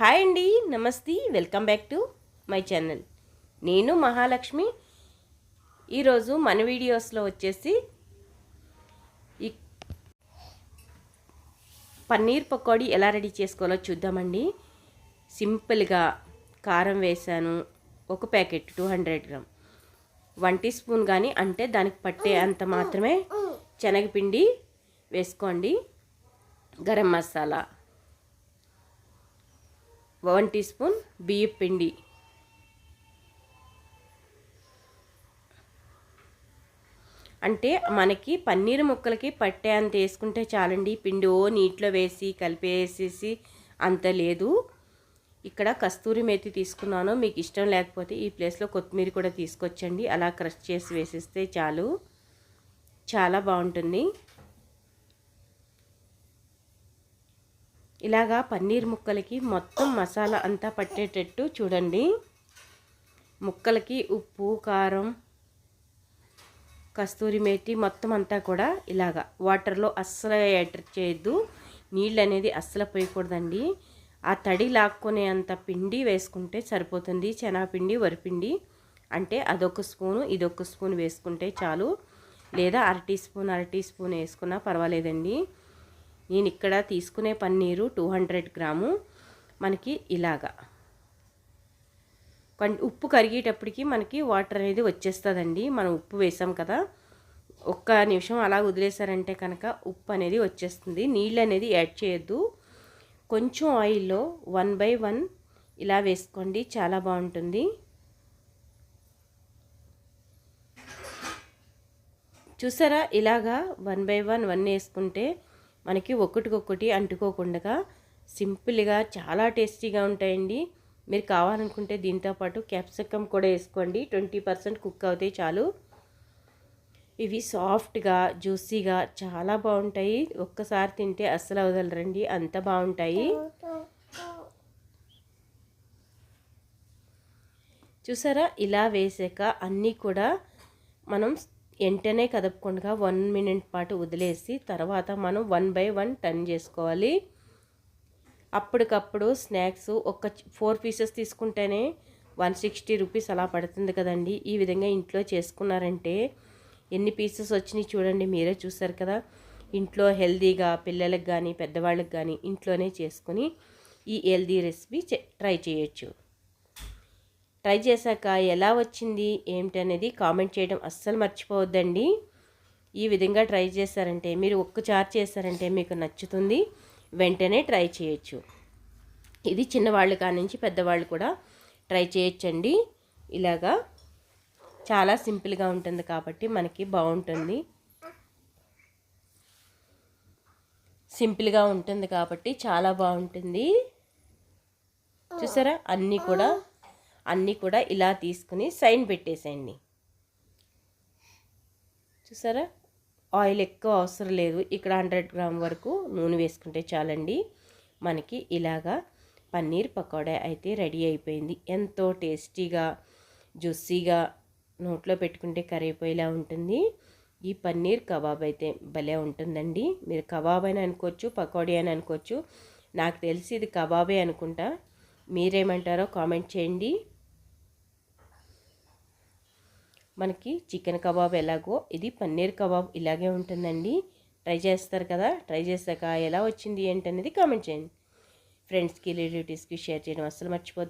Hi అండి namaste welcome back to my channel. నేను మహాలక్ష్మి. ఈరోజు మన వీడియోస్లో వచ్చేసి ఈ పన్నీర్ పకోడీ ఎలా రెడీ చేసుకోవాలో చూద్దామండి. సింపుల్గా కారం వేసాను ఒక packet two hundred gram. One tea spoon కానీ అంటే దానికి పట్టే అంత మాత్రమే శనగపిండి వేసుకోండి. Garam masala. One tea spoon బియ్యం పిండి. అంటే మనకి పన్నీర్ ముక్కలకి పట్టే అంత వేసుకుంటే చాలండి. పిండి ఓ నీటిలో వేసి కలిపేసేసి అంత లేదు. ఇక్కడ కస్తూరి మేతి తీసుకున్నాను. మీకు ఇష్టం లేకపోతే ఈ ప్లేస్లో కొత్తిమీర కూడా తీసుకొచ్చండి. అలా క్రష్ చేసి వేసేస్తే చాలు. చాలా బాగుంటుంది. ఇలాగా పన్నీర్ ముక్కలకి మొత్తం మసాలా అంతా పట్టేటట్టు చూడండి. ముక్కలకి ఉప్పు కారం కస్తూరి మేతి మొత్తం అంతా కూడా ఇలాగా వాటర్లో అస్సలు యాడ్ చేయొద్దు. నీళ్ళు అనేది అస్సలు పోయకూడదండి. ఆ తడి లాక్కునే అంత పిండి వేసుకుంటే సరిపోతుంది. శనగపిండి వరిపిండి అంటే అదొక స్పూను ఇదొక స్పూన్ వేసుకుంటే చాలు. లేదా అర టీ స్పూన్ అర టీ స్పూన్ వేసుకున్నా పర్వాలేదండి. నేను ఇక్కడ తీసుకునే పన్నీరు టూ హండ్రెడ్ గ్రాము మనకి ఇలాగా. ఉప్పు కరిగేటప్పటికి మనకి వాటర్ అనేది వచ్చేస్తుందండి. మనం ఉప్పు వేసాం కదా ఒక్క నిమిషం అలా వదిలేసారంటే కనుక ఉప్పు అనేది వచ్చేస్తుంది. నీళ్ళు అనేది యాడ్ చేయొద్దు. కొంచెం ఆయిల్లో వన్ బై వన్ ఇలా వేసుకోండి చాలా బాగుంటుంది. చూసారా ఇలాగా వన్ బై వన్ వన్ వేసుకుంటే మనకి ఒకటికొకటి అంటుకోకుండా సింపుల్గా చాలా టేస్టీగా ఉంటాయండి. మీరు కావాలనుకుంటే దీంతోపాటు క్యాప్సికమ్ కూడా వేసుకోండి. ట్వంటీ పర్సెంట్ కుక్ అవుతాయి చాలు. ఇవి సాఫ్ట్గా జ్యూసీగా చాలా బాగుంటాయి. ఒక్కసారి తింటే అస్సలు వదలరండి. అంత బాగుంటాయి. చూసారా? ఇలా వేసాక అన్నీ కూడా మనం వెంటనే కదపకుండా వన్ మినిట్ పాటు వదిలేసి తర్వాత మనం వన్ బై వన్ టర్న్ చేసుకోవాలి. అప్పటికప్పుడు స్నాక్స్ ఒక ఫోర్ పీసెస్ తీసుకుంటేనే వన్ సిక్స్టీ రూపీస్ అలా పడుతుంది కదండి. ఈ విధంగా ఇంట్లో చేసుకున్నారంటే ఎన్ని పీసెస్ వచ్చినాయి చూడండి మీరే చూసారు కదా. ఇంట్లో హెల్దీగా పిల్లలకు కానీ పెద్దవాళ్ళకి కానీ ఇంట్లోనే చేసుకుని ఈ హెల్దీ రెసిపీ ట్రై చేయొచ్చు. ట్రై చేశాక ఎలా వచ్చింది ఏమిటనేది కామెంట్ చేయడం అస్సలు మర్చిపోవద్దండి. ఈ విధంగా ట్రై చేశారంటే మీరు ఒక్కచారు చేశారంటే మీకు నచ్చుతుంది వెంటనే ట్రై చేయొచ్చు. ఇది చిన్నవాళ్ళు కానించి పెద్దవాళ్ళు కూడా ట్రై చేయొచ్చండి. ఇలాగా చాలా సింపుల్గా ఉంటుంది కాబట్టి మనకి బాగుంటుంది. సింపుల్గా ఉంటుంది కాబట్టి చాలా బాగుంటుంది. చూసారా? అన్నీ కూడా అన్నీ కూడా ఇలా తీసుకుని సైన్ పెట్టేసేయండి. చూసారా? ఆయిల్ ఎక్కువ అవసరం లేదు. ఇక్కడ హండ్రెడ్ గ్రామ్ వరకు నూనె వేసుకుంటే చాలండి. మనకి ఇలాగా పన్నీర్ పకోడా అయితే రెడీ అయిపోయింది. ఎంతో టేస్టీగా జ్యూసీగా నోట్లో పెట్టుకుంటే కరిగిపోయేలా ఉంటుంది. ఈ పన్నీర్ కబాబ్ అయితే భలే ఉంటుందండి. మీరు కబాబ్ అని అనుకోవచ్చు పకోడీ అని అనుకోవచ్చు. నాకు తెలిసి ఇది కబాబే అనుకుంటా. మీరేమంటారో కామెంట్ చేయండి. మనకి చికెన్ కబాబ్ ఎలాగో ఇది పన్నీర్ కబాబ్ ఇలాగే ఉంటుందండి. ట్రై చేస్తారు కదా ట్రై చేశాక ఎలా వచ్చింది ఏంటనేది కామెంట్ చేయండి. ఫ్రెండ్స్కి రిలేటివ్స్కి షేర్ చేయడం అస్సలు మర్చిపోద్దు.